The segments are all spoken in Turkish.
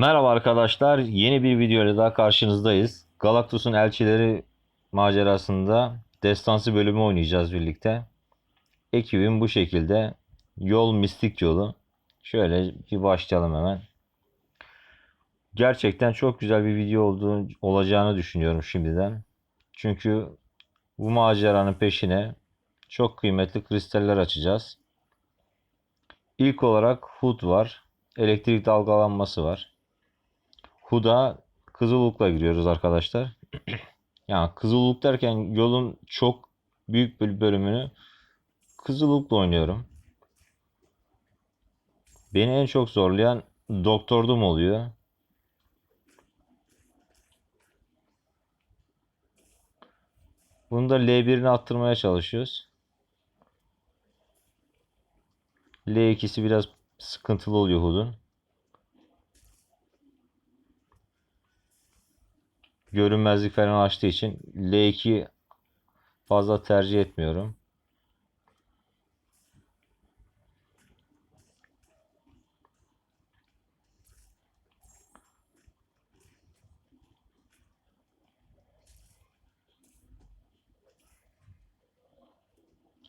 Merhaba arkadaşlar. Yeni bir video ile daha karşınızdayız. Galactus'un elçileri macerasında destansı bölümü oynayacağız birlikte. Ekibim bu şekilde. Yol mistik yolu. Şöyle bir başlayalım hemen. Gerçekten çok güzel bir video olduğu, olacağını düşünüyorum şimdiden. Çünkü bu maceranın peşine çok kıymetli kristaller açacağız. İlk olarak HUD var. Elektrik dalgalanması var. HUD'a Kızıluluk'la giriyoruz arkadaşlar. yani Kızıluluk derken yolun çok büyük bir bölümünü Kızıluluk'la oynuyorum. Beni en çok zorlayan Doktordum oluyor. Bunu da L1'ini attırmaya çalışıyoruz. L2'si biraz sıkıntılı oluyor HUD'un. Görünmezlik falan açtığı için L2 fazla tercih etmiyorum.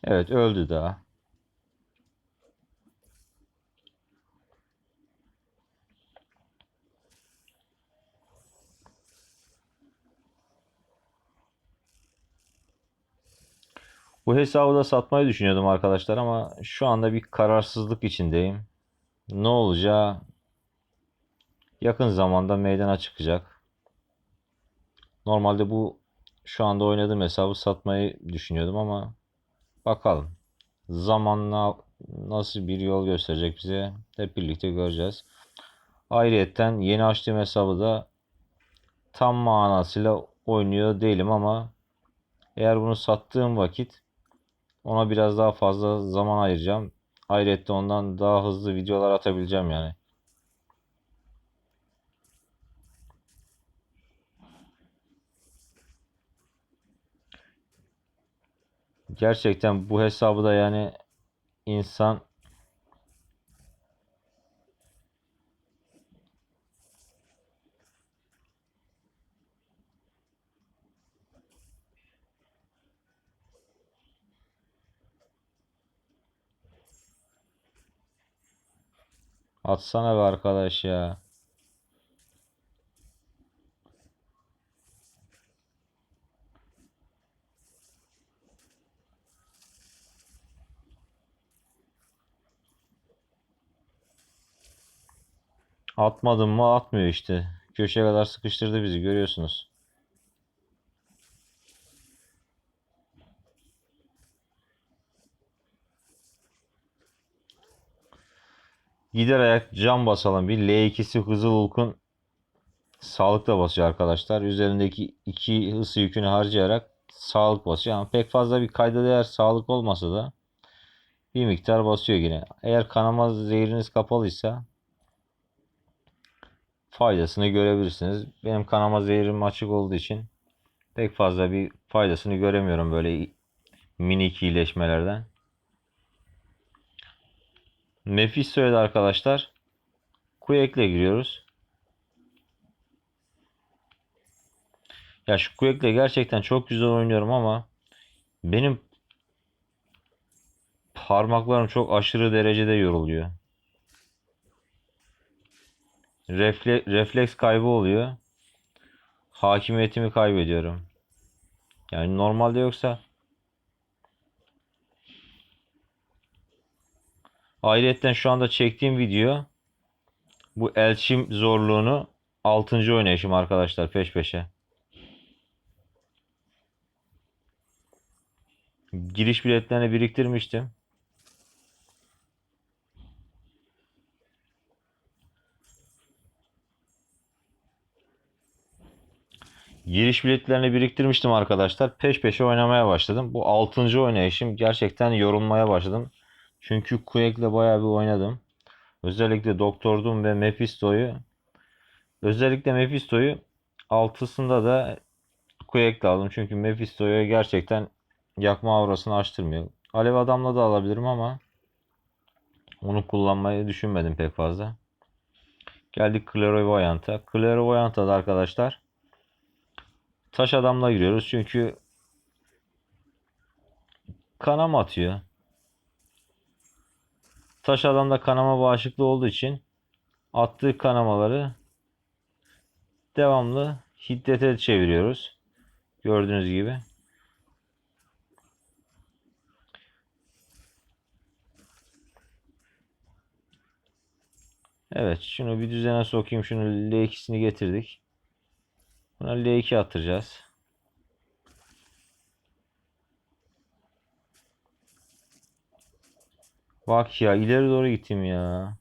Evet öldü daha. Bu hesabı da satmayı düşünüyordum arkadaşlar ama şu anda bir kararsızlık içindeyim. Ne olacağı yakın zamanda meydana çıkacak. Normalde bu şu anda oynadığım hesabı satmayı düşünüyordum ama bakalım. Zamanla nasıl bir yol gösterecek bize hep birlikte göreceğiz. Ayrıyetten yeni açtığım hesabı da tam manasıyla oynuyor değilim ama eğer bunu sattığım vakit ona biraz daha fazla zaman ayıracağım. Ayrıca ondan daha hızlı videolar atabileceğim yani. Gerçekten bu hesabı da yani insan atsana be arkadaş ya. Atmadım mı atmıyor işte. Köşeye kadar sıkıştırdı bizi görüyorsunuz. Gider ayak cam basalım. Bir L2'si Kızılulk'un sağlıkla basıyor arkadaşlar. Üzerindeki iki ısı yükünü harcayarak sağlık basıyor. Ama pek fazla bir kayda değer sağlık olmasa da bir miktar basıyor yine. Eğer kanama zehriniz kapalıysa faydasını görebilirsiniz. Benim kanama zehrim açık olduğu için pek fazla bir faydasını göremiyorum böyle minik iyileşmelerden. Mephisto'ya da arkadaşlar Quake'le giriyoruz. Ya şu Quake'le gerçekten çok güzel oynuyorum ama benim parmaklarım çok aşırı derecede yoruluyor. Refle refleks kaybı oluyor. Hakimiyetimi kaybediyorum. Yani normalde yoksa Ayrıca şu anda çektiğim video bu elçim zorluğunu 6. oynayışım arkadaşlar peş peşe. Giriş biletlerini biriktirmiştim. Giriş biletlerini biriktirmiştim arkadaşlar. Peş peşe oynamaya başladım. Bu 6. oynayışım gerçekten yorulmaya başladım. Çünkü Quake'le bayağı bir oynadım. Özellikle Doktor Doom ve Mephisto'yu özellikle Mephisto'yu altısında da Quake'le aldım. Çünkü Mephisto'yu gerçekten yakma aurasını açtırmıyor. Alev adamla da alabilirim ama onu kullanmayı düşünmedim pek fazla. Geldik Clairvoyant'a. Clairvoyant'a da arkadaşlar taş adamla giriyoruz. Çünkü kanama atıyor. Taş adamda kanama bağışıklığı olduğu için attığı kanamaları devamlı hiddete çeviriyoruz. Gördüğünüz gibi. Evet şunu bir düzene sokayım. Şunu L2'sini getirdik. Buna L2 attıracağız. Bak ya ileri doğru gittim ya.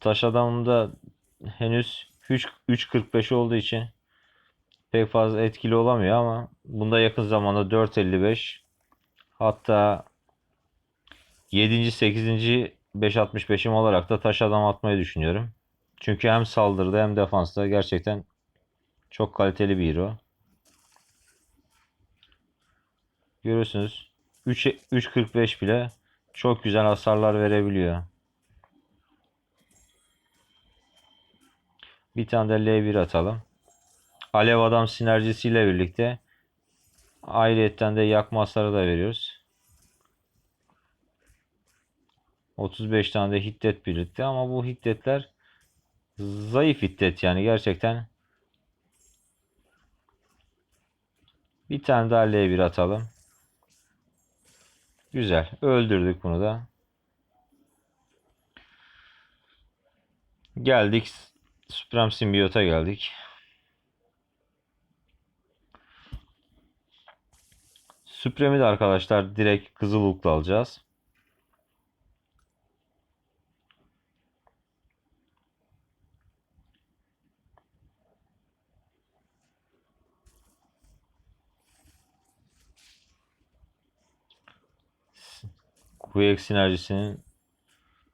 Taş adamımda henüz 3 3.45 olduğu için pek fazla etkili olamıyor ama bunda yakın zamanda 4.55 hatta 7. 8. 5.65'im olarak da taş adam atmayı düşünüyorum. Çünkü hem saldırıda hem defansta gerçekten çok kaliteli bir hero. Görüyorsunuz 3 3.45 bile çok güzel hasarlar verebiliyor. Bir tane de L1 atalım. Alev adam sinerjisiyle birlikte ayrıyetten de yakma hasarı da veriyoruz. 35 tane de hiddet birlikte ama bu hiddetler zayıf hiddet yani gerçekten. Bir tane daha L1 atalım. Güzel. Öldürdük bunu da. Geldik. Supreme Symbiote'a geldik. Supreme'i de arkadaşlar direkt Kızıluk'la alacağız. Quick sinerjisinin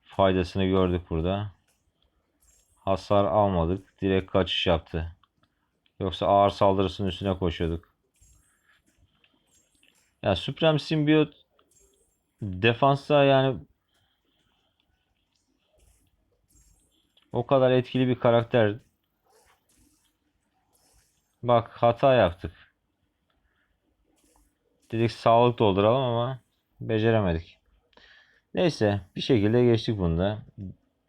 faydasını gördük burada. Hasar almadık. Direkt kaçış yaptı. Yoksa ağır saldırısının üstüne koşuyorduk. Ya Supreme Symbiote defansta yani o kadar etkili bir karakter. Bak hata yaptık. Dedik sağlık dolduralım ama beceremedik. Neyse bir şekilde geçtik bunda.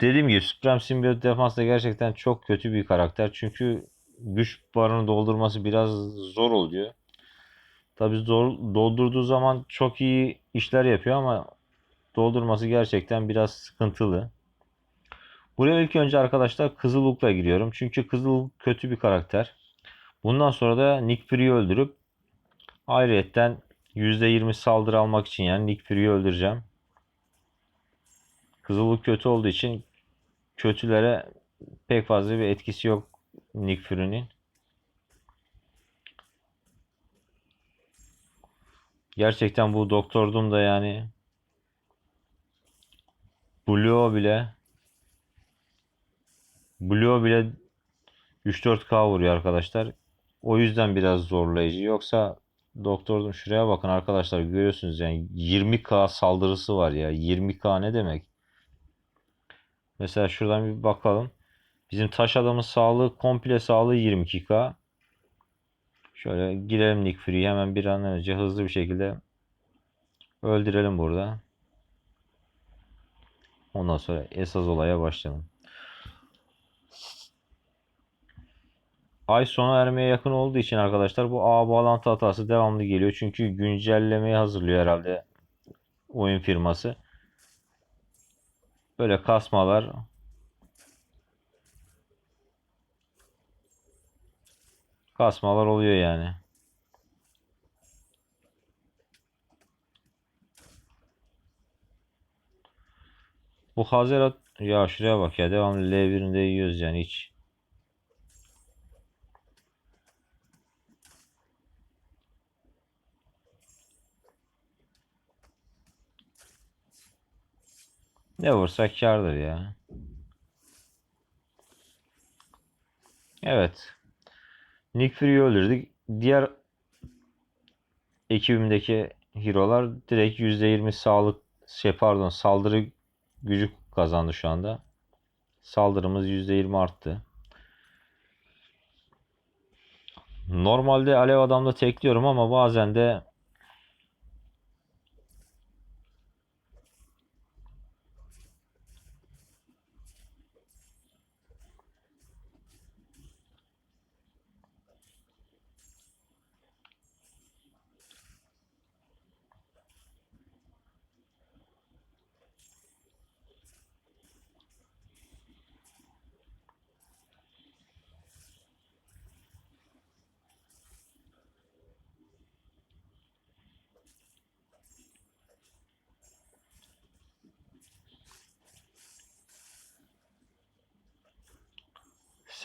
Dediğim gibi Supreme Symbiote defansta gerçekten çok kötü bir karakter. Çünkü güç barını doldurması biraz zor oluyor. Tabi doldurduğu zaman çok iyi işler yapıyor ama doldurması gerçekten biraz sıkıntılı. Buraya ilk önce arkadaşlar Kızıluk'la giriyorum. Çünkü Kızıluk kötü bir karakter. Bundan sonra da Nick Fury'yi öldürüp ayrıyetten %20 saldırı almak için yani Nick Fury'yi öldüreceğim. Kızıllık kötü olduğu için kötülere pek fazla bir etkisi yok Nick Fury'nin. Gerçekten bu Doktor Doom da yani Blue bile Blue bile 3-4K vuruyor arkadaşlar. O yüzden biraz zorlayıcı. Yoksa Doktor Doom şuraya bakın arkadaşlar görüyorsunuz yani 20K saldırısı var ya. 20K ne demek? Mesela şuradan bir bakalım. Bizim taş adamın sağlığı komple sağlığı 22k. Şöyle girelim Nick Fury'yi hemen bir an önce hızlı bir şekilde öldürelim burada. Ondan sonra esas olaya başlayalım. Ay sona ermeye yakın olduğu için arkadaşlar bu ağ bağlantı hatası devamlı geliyor. Çünkü güncellemeyi hazırlıyor herhalde oyun firması. Böyle kasmalar kasmalar oluyor yani. Bu Hazerat ya şuraya bak ya devamlı L1'inde yiyoruz yani hiç. Ne vursak kardır ya. Evet. Nick Fury'yi öldürdük. Diğer ekibimdeki hero'lar direkt %20 sağlık şey pardon saldırı gücü kazandı şu anda. Saldırımız %20 arttı. Normalde alev adamda tekliyorum ama bazen de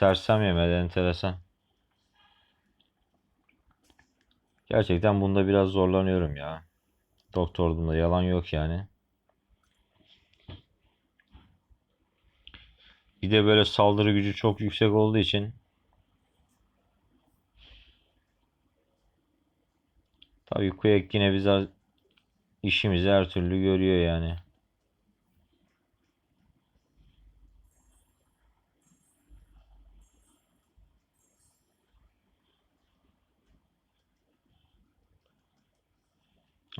sersem yemedi enteresan. Gerçekten bunda biraz zorlanıyorum ya. Doktordumda yalan yok yani. Bir de böyle saldırı gücü çok yüksek olduğu için Tabii Quake yine bize işimizi her türlü görüyor yani.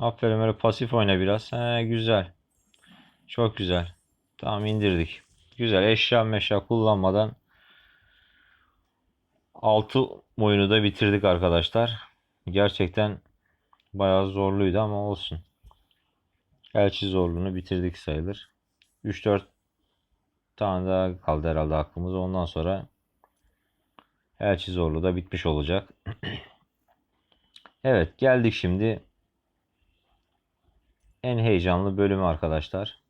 Aferin öyle pasif oyna biraz. He, güzel. Çok güzel. Tamam indirdik. Güzel eşya meşya kullanmadan 6 oyunu da bitirdik arkadaşlar. Gerçekten bayağı zorluydu ama olsun. Elçi zorluğunu bitirdik sayılır. 3-4 tane daha kaldı herhalde aklımız. Ondan sonra elçi zorluğu da bitmiş olacak. evet geldik şimdi en heyecanlı bölümü arkadaşlar.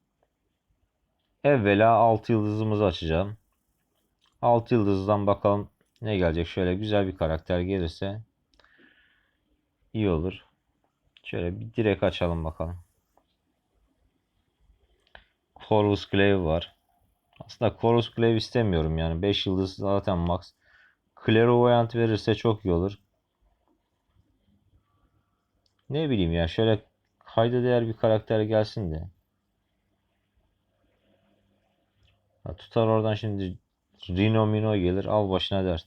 Evvela 6 yıldızımızı açacağım. 6 yıldızdan bakalım ne gelecek. Şöyle güzel bir karakter gelirse iyi olur. Şöyle bir direkt açalım bakalım. Corvus Glaive var. Aslında Corvus Glaive istemiyorum yani. 5 yıldız zaten max. Clairvoyant verirse çok iyi olur. Ne bileyim ya şöyle kayda değer bir karakter gelsin de. Ha, tutar oradan şimdi Rino Mino gelir al başına dert.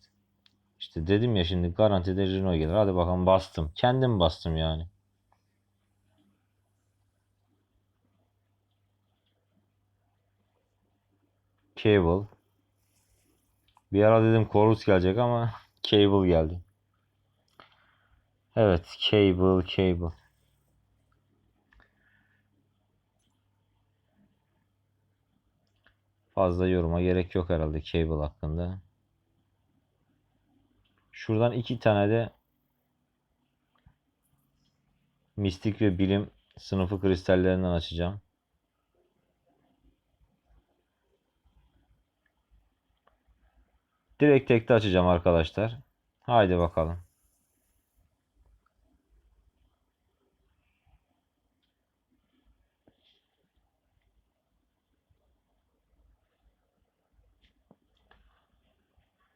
İşte dedim ya şimdi garantide Rino gelir. Hadi bakalım bastım. Kendim bastım yani. Cable. Bir ara dedim Chorus gelecek ama Cable geldi. Evet, Cable, Cable. Fazla yoruma gerek yok herhalde Cable hakkında. Şuradan iki tane de mistik ve bilim sınıfı kristallerinden açacağım. Direkt tekte açacağım arkadaşlar. Haydi bakalım.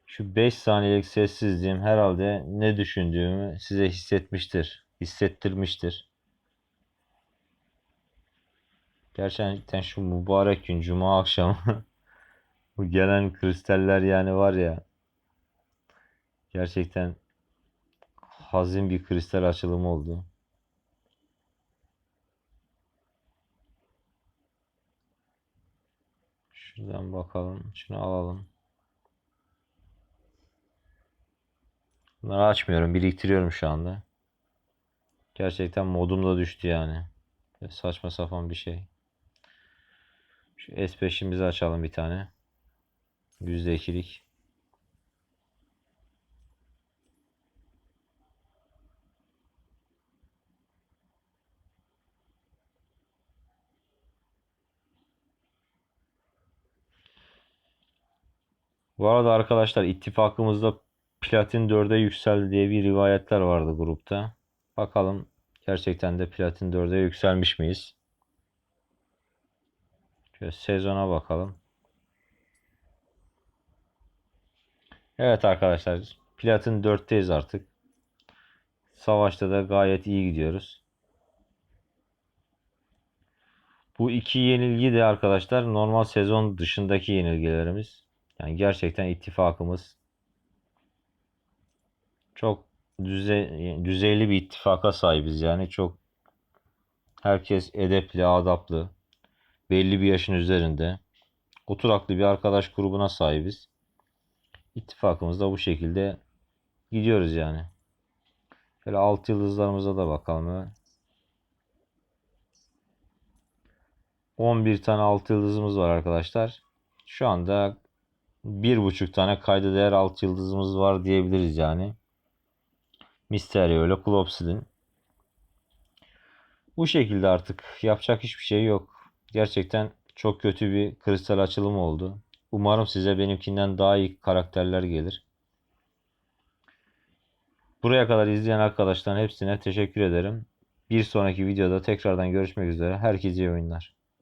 Şu 5 saniyelik sessizliğim herhalde ne düşündüğümü size hissetmiştir. Hissettirmiştir. Gerçekten şu mübarek gün cuma akşamı bu gelen kristaller yani var ya gerçekten hazin bir kristal açılımı oldu. Şuradan bakalım. Şunu alalım. Bunları açmıyorum. Biriktiriyorum şu anda. Gerçekten modum da düştü yani. Saçma sapan bir şey. Şu S5'imizi açalım bir tane. %2'lik. Bu arada arkadaşlar ittifakımızda Platin 4'e yükseldi diye bir rivayetler vardı grupta. Bakalım gerçekten de Platin 4'e yükselmiş miyiz? Şöyle sezona bakalım. Evet arkadaşlar Platin 4'teyiz artık. Savaşta da gayet iyi gidiyoruz. Bu iki yenilgi de arkadaşlar normal sezon dışındaki yenilgilerimiz. Yani gerçekten ittifakımız çok düzey, düzeyli bir ittifaka sahibiz. Yani çok herkes edepli, adaplı, belli bir yaşın üzerinde, oturaklı bir arkadaş grubuna sahibiz. İttifakımız da bu şekilde gidiyoruz yani. Şöyle alt yıldızlarımıza da bakalım. 11 tane alt yıldızımız var arkadaşlar. Şu anda bir buçuk tane kayda değer alt yıldızımız var diyebiliriz yani. Mysterio ile Klopsid'in. Bu şekilde artık yapacak hiçbir şey yok. Gerçekten çok kötü bir kristal açılımı oldu. Umarım size benimkinden daha iyi karakterler gelir. Buraya kadar izleyen arkadaşların hepsine teşekkür ederim. Bir sonraki videoda tekrardan görüşmek üzere. Herkese iyi oyunlar.